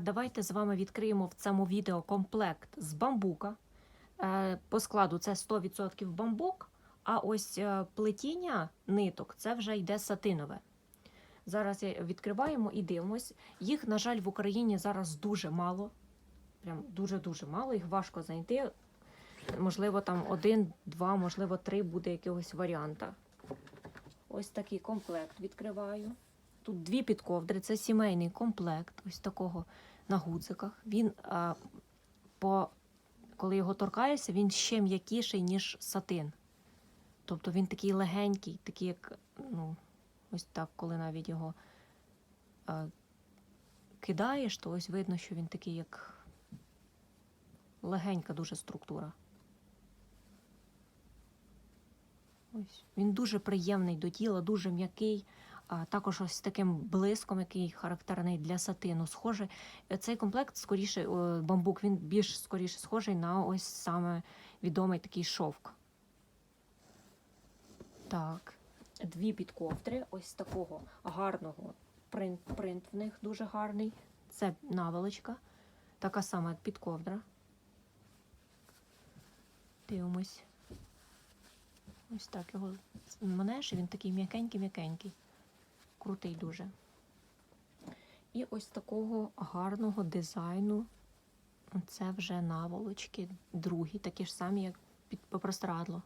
Давайте з вами відкриємо в цьому відео комплект з бамбука. Е, По складу це 100% бамбук, а ось е, плетіння ниток це вже йде сатинове. Зараз відкриваємо і дивимось. Їх, на жаль, в Україні зараз дуже мало. Прям дуже-дуже мало, їх важко знайти. Можливо, там один, два, можливо, три буде якогось варіанта. Ось такий комплект відкриваю. Тут дві підковдри, це сімейний комплект, ось такого на гудзиках. Він, а, по, коли його торкаєшся, він ще м'якіший, ніж сатин. Тобто він такий легенький, такий, як, ну, ось так, коли навіть його а, кидаєш, то ось видно, що він такий, як легенька дуже структура. Ось. Він дуже приємний до тіла, дуже м'який, також ось таким блиском, який характерний для сатину. Схожий. е, Цей комплект скоріше, бамбук, він більш скоріше схожий на ось саме відомий такий шовк. Так, дві підковдри, ось такого гарного принт, принт в них дуже гарний. Це наволочка, така сама підковдра. Дивимось. Ось так його манеш, і він такий м'якенький-м'якенький. Крутий дуже. І ось такого гарного дизайну. Це вже наволочки, другі, такі ж самі, як під простирадло.